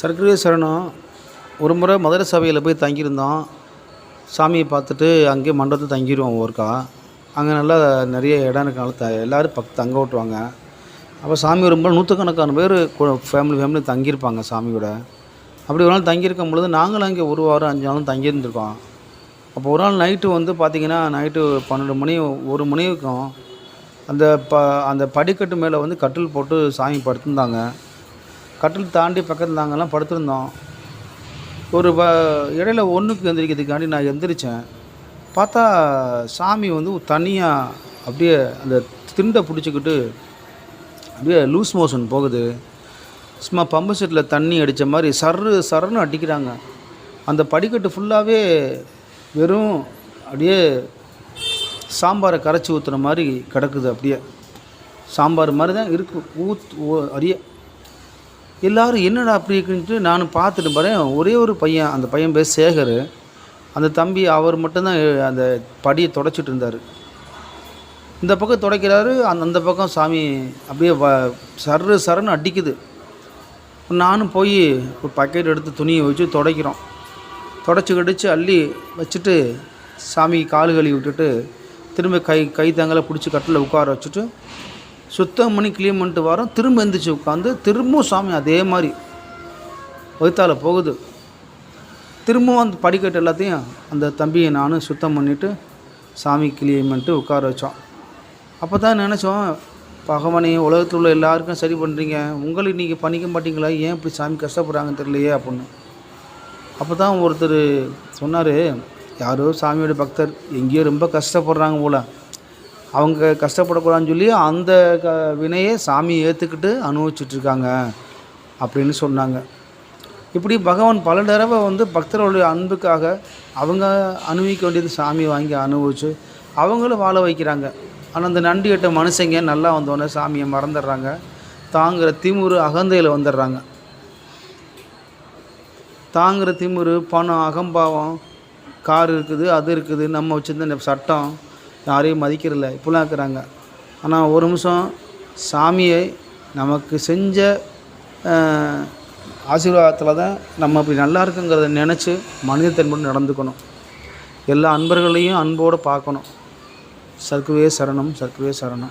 சர்க்கரை சரணம். ஒரு முறை மதுரை சபையில் போய் தங்கியிருந்தோம். சாமியை பார்த்துட்டு அங்கேயே மண்டபத்தில் தங்கிடுவோம் ஒருக்கா. அங்கே நல்லா நிறைய இடம் இருக்கனால த எல்லோரும் பக் தங்க ஓட்டுவாங்க. அப்போ சாமி வரும்போது நூற்றுக்கணக்கான பேர் ஃபேமிலி ஃபேமிலி தங்கியிருப்பாங்க சாமியோட அப்படி ஒரு நாள் தங்கியிருக்கும் பொழுது நாங்களும் அங்கே ஒரு வாரம் அஞ்சு நாளும் தங்கியிருந்திருக்கோம். அப்போ ஒரு நாள் நைட்டு வந்து பார்த்திங்கன்னா நைட்டு பன்னெண்டு மணி ஒரு மணி இருக்கும் அந்த ப அந்த படிக்கட்டு மேலே வந்து கட்டில் போட்டு சாமி படுத்திருந்தாங்க. கட்டில் தாண்டி பக்கத்தில் நாங்கள்லாம் படுத்திருந்தோம். ஒரு வ இடையில ஒன்றுக்கு எந்திரிக்கிறதுக்காண்டி நான் எந்திரிச்சேன். பார்த்தா சாமி வந்து தனியாக அப்படியே அந்த திண்டை பிடிச்சிக்கிட்டு அப்படியே லூஸ் மோஷன் போகுது. சும்மா பம்பு செட்டில் தண்ணி அடித்த மாதிரி சர்ரு சர்ன்னு அடிக்கிறாங்க. அந்த படிக்கட்டு ஃபுல்லாகவே வெறும் அப்படியே சாம்பாரை கரைச்சி ஊற்றுற மாதிரி கிடக்குது அப்படியே. சாம்பார் மாதிரி தான் இருக்குது ஊத் அரிய எல்லோரும் என்னடா அப்படி இருக்குன்ட்டு நானும் பார்த்துட்டு போகிறேன் ஒரே ஒரு பையன் அந்த பையன் பேர் சேகர். அந்த தம்பி அவர் மட்டும்தான் அந்த படியை தொடச்சிட்டு இருந்தார். இந்த பக்கம் துடைக்கிறாரு அந்த அந்த பக்கம் சாமி அப்படியே வ சர்ரு சரன்னு அடிக்குது. நானும் போய் ஒரு பக்கெட் எடுத்து துணியை வச்சு துடைக்கிறோம். தொடச்சி கடிச்சு அள்ளி வச்சுட்டு சாமி கால் கழுவி விட்டுட்டு திரும்ப கை கை தங்களை பிடிச்சி கட்டில் உட்கார வச்சுட்டு சுத்தம் பண்ணி க்ளீன் பண்ணிட்டு வரோம். திரும்ப எந்திரிச்சு உட்காந்து திரும்பவும் சாமி அதே மாதிரி வயிற்றால் போகுது. திரும்பவும் அந்த படிக்கட்டு எல்லாத்தையும் அந்த தம்பியை நானும் சுத்தம் பண்ணிவிட்டு சாமி க்ளீன் பண்ணிட்டு உட்கார வச்சோம். அப்போ தான் நினச்சோம் பகவானே உலகத்தில் உள்ள எல்லாருக்கும் சரி பண்ணுறீங்க உங்களுக்கு நீங்கள் பண்ணிக்க மாட்டீங்களா? ஏன் இப்படி சாமி கஷ்டப்படுறாங்கன்னு தெரியலையே அப்படின்னு. அப்போ தான் ஒருத்தர் சொன்னார் யாரோ சாமியோட பக்தர் எங்கேயோ ரொம்ப கஷ்டப்படுறாங்க போல். அவங்க கஷ்டப்படக்கூடாதுன்னு சொல்லி அந்த க வினையை சாமி ஏற்றுக்கிட்டு அனுபவிச்சுட்ருக்காங்க அப்படின்னு சொன்னாங்க. இப்படி பகவான் பல தடவை வந்து பக்தர்களுடைய அன்புக்காக அவங்க அனுபவிக்க வேண்டியது சாமி வாங்கி அனுபவிச்சு அவங்களும் வாழ வைக்கிறாங்க. ஆனால் அந்த நன்றி கட்ட மனுஷங்க நல்லா வந்தோடனே சாமியை மறந்துடுறாங்க. தாங்கிற திமுரு அகந்தையில் வந்துடுறாங்க. தாங்குற திமுரு பணம் அகம்பாவம் கார் இருக்குது அது இருக்குது நம்ம வச்சுருந்த இந்த சட்டம் யாரையும் மதிக்கிறதில்ல. இப்படிலாம் இருக்கிறாங்க. ஆனால் ஒரு நிமிஷம் சாமியை நமக்கு செஞ்ச ஆசீர்வாதத்தில் தான் நம்ம இப்படி நல்லா இருக்குங்கிறத நினச்சி மனிதத்தன்மையோடு நடந்துக்கணும். எல்லா அன்பர்களையும் அன்போடு பார்க்கணும். சர்க்குவே சரணம் சர்க்குவே சரணம்.